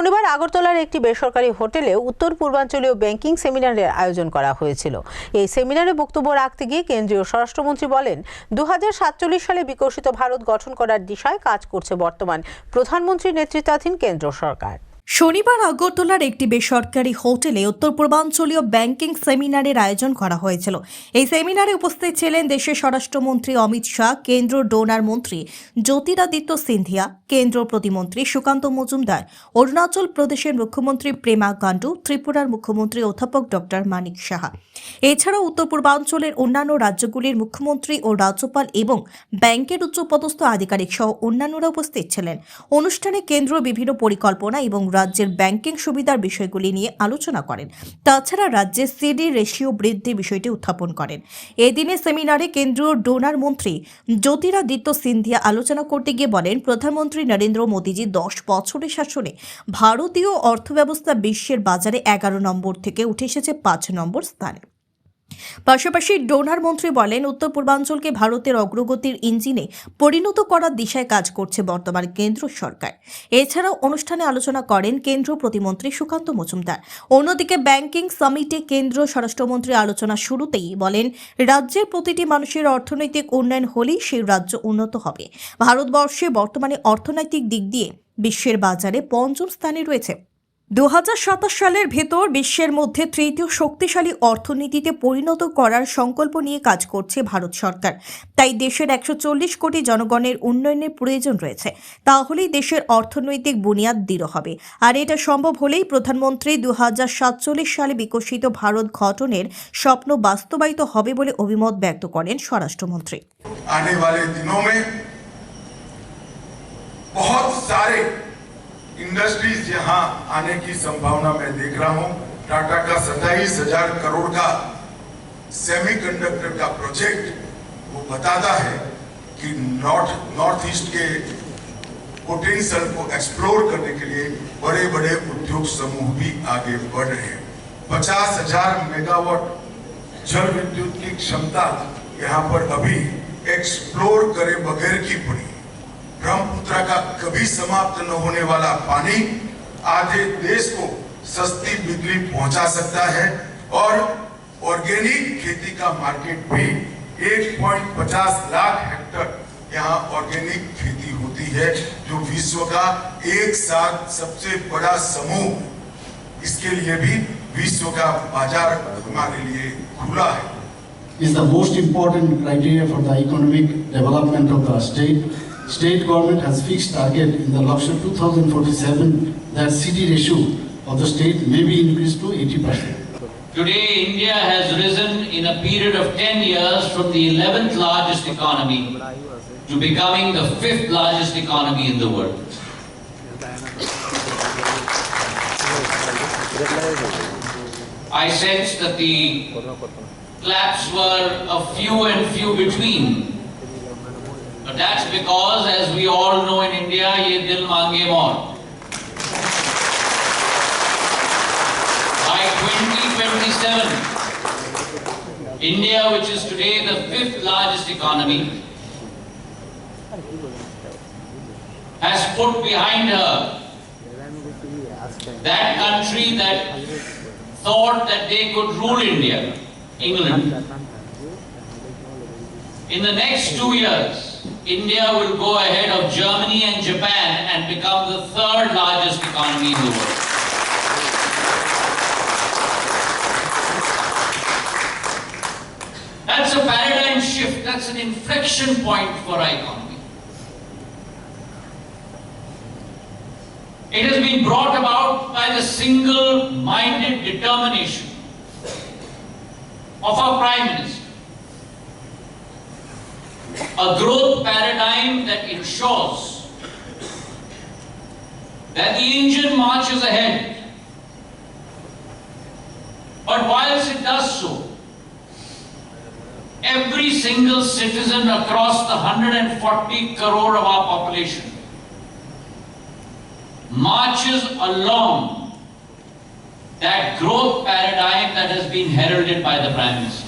শনিবার আগরতলার একটি বেসরকারি হোটেলে উত্তর পূর্বাঞ্চলীয় ব্যাংকিং সেমিনারের আয়োজন করা হয়েছিল। এই সেমিনারে বক্তব্য রাখতে গিয়ে কেন্দ্রীয় স্বরাষ্ট্রমন্ত্রী বলেন দু হাজার সাতচল্লিশ সালে বিকশিত ভারত গঠন করার দিশায় কাজ করছে বর্তমান প্রধানমন্ত্রীর নেতৃত্বাধীন কেন্দ্র সরকার। শনিবার আগরতলার একটি বেসরকারি হোটেলে উত্তর পূর্বাঞ্চলীয় ব্যাংকিং সেমিনারের আয়োজন করা হয়েছিল। এই সেমিনারে উপস্থিত ছিলেন দেশের স্বরাষ্ট্রমন্ত্রী অমিত শাহ, কেন্দ্র ডোনার মন্ত্রী জ্যোতিরাদিত্য সিন্ধিয়া, কেন্দ্র প্রতিমন্ত্রী সুকান্ত মজুমদার, অরুণাচল প্রদেশের মুখ্যমন্ত্রী প্রেমা গান্ডু ত্রিপুরার মুখ্যমন্ত্রী অধ্যাপক ডক্টর মানিক সাহা। এছাড়াও উত্তর পূর্বাঞ্চলের অন্যান্য রাজ্যগুলির মুখ্যমন্ত্রী ও রাজ্যপাল এবং ব্যাংকের উচ্চপদস্থ আধিকারিক সহ অন্যান্যরা উপস্থিত ছিলেন। অনুষ্ঠানে কেন্দ্র বিভিন্ন পরিকল্পনা এবং রাজ্যের ব্যাংকিং সুবিধার বিষয়গুলি নিয়ে আলোচনা করেন। তাছাড়া রাজ্যে সিডি রেশিও বৃদ্ধি বিষয়টি উত্থাপন করেন। এদিনে সেমিনারে কেন্দ্রীয় ডোনার মন্ত্রী জ্যোতিরাদিত্য সিন্ধিয়া আলোচনা করতে গিয়ে বলেন, প্রধানমন্ত্রী নরেন্দ্র মোদীজি দশ বছরের শাসনে ভারতীয় অর্থব্যবস্থা বিশ্বের বাজারে এগারো নম্বর থেকে উঠে এসেছে পাঁচ নম্বর স্থানে। পাশাপাশি ডোনার মন্ত্রী বলেন, উত্তর পূর্বাঞ্চলকে ভারতের অগ্রগতির ইঞ্জিনে পরিণত করার দিশায় কাজ করছে বর্তমান কেন্দ্র সরকার। এছাড়াও অনুষ্ঠানে আলোচনা করেন কেন্দ্র প্রতিমন্ত্রী সুকান্ত মজুমদার। অন্যদিকে ব্যাংকিং সামিটে কেন্দ্র স্বরাষ্ট্রমন্ত্রী আলোচনা শুরুতেই বলেন, রাজ্যের প্রতিটি মানুষের অর্থনৈতিক উন্নয়ন হলেই সেই রাজ্য উন্নত হবে। ভারতবর্ষে বর্তমানে অর্থনৈতিক দিক দিয়ে বিশ্বের বাজারে পঞ্চম স্থানে রয়েছে দু হাজার সাতাশ সালের ভেতর বিশ্বের মধ্যে তৃতীয় শক্তিশালী অর্থনীতিতে পরিণত করার সংকল্প নিয়ে কাজ করছে ভারত সরকার। তাই দেশের একশো চল্লিশ কোটি জনগণের উন্নয়নের প্রয়োজন রয়েছে। তাহলেই দেশের অর্থনৈতিক বুনিয়াদ দৃঢ় হবে। আর এটা সম্ভব হলেই প্রধানমন্ত্রী দু হাজার সাতচল্লিশ সালে বিকশিত ভারত গঠনের স্বপ্ন বাস্তবায়িত হবে বলে অভিমত ব্যক্ত করেন স্বরাষ্ট্রমন্ত্রী। इंडस्ट्रीज़ यहाँ आने की संभावना मैं देख रहा हूँ। टाटा का सत्ताईस हज़ार करोड़ का सेमीकंडक्टर का प्रोजेक्ट वो बताता है कि नॉर्थ नॉर्थ ईस्ट के पोटेंशियल को एक्सप्लोर करने के लिए बड़े बड़े उद्योग समूह भी आगे बढ़ रहे हैं। पचास हज़ार मेगावाट जल विद्युत की क्षमता यहाँ पर अभी एक्सप्लोर करे बगैर की पड़ी। कभी समाप्त न होने वाला पानी आधे देश को सस्ती बिजली पहुँचा सकता है और ऑर्गेनिक खेती का मार्केट भी 1.50 लाख हेक्टर यहाँ ऑर्गेनिक खेती होती है, जो विश्व का एक साथ सबसे बड़ा समूह इसके लिए भी विश्व का बाज़ार हमारे लिए खुला है is the most important criteria for the economic development of the state. State government has fixed target in the Lakshya 2047 that CD ratio of the state may be increased to 80%. Today, India has risen in a period of 10 years from the 11th largest economy to becoming the fifth largest economy in the world. I sense that the claps were a few and few between. But that's because, as we all know in India, ye dil mange more. By 2027, India, which is today the fifth largest economy, has put behind her that country that thought that they could rule India, England. In the next two years, India will go ahead of Germany and Japan and become the third largest economy in the world. That's a paradigm shift, that's an inflection point for our economy. It has been brought about by the single minded determination of our Prime Minister. A growth paradigm that ensures that the engine marches ahead. But whilst it does so, every single citizen across the 140 crore of our population marches along that growth paradigm that has been heralded by the Prime Minister.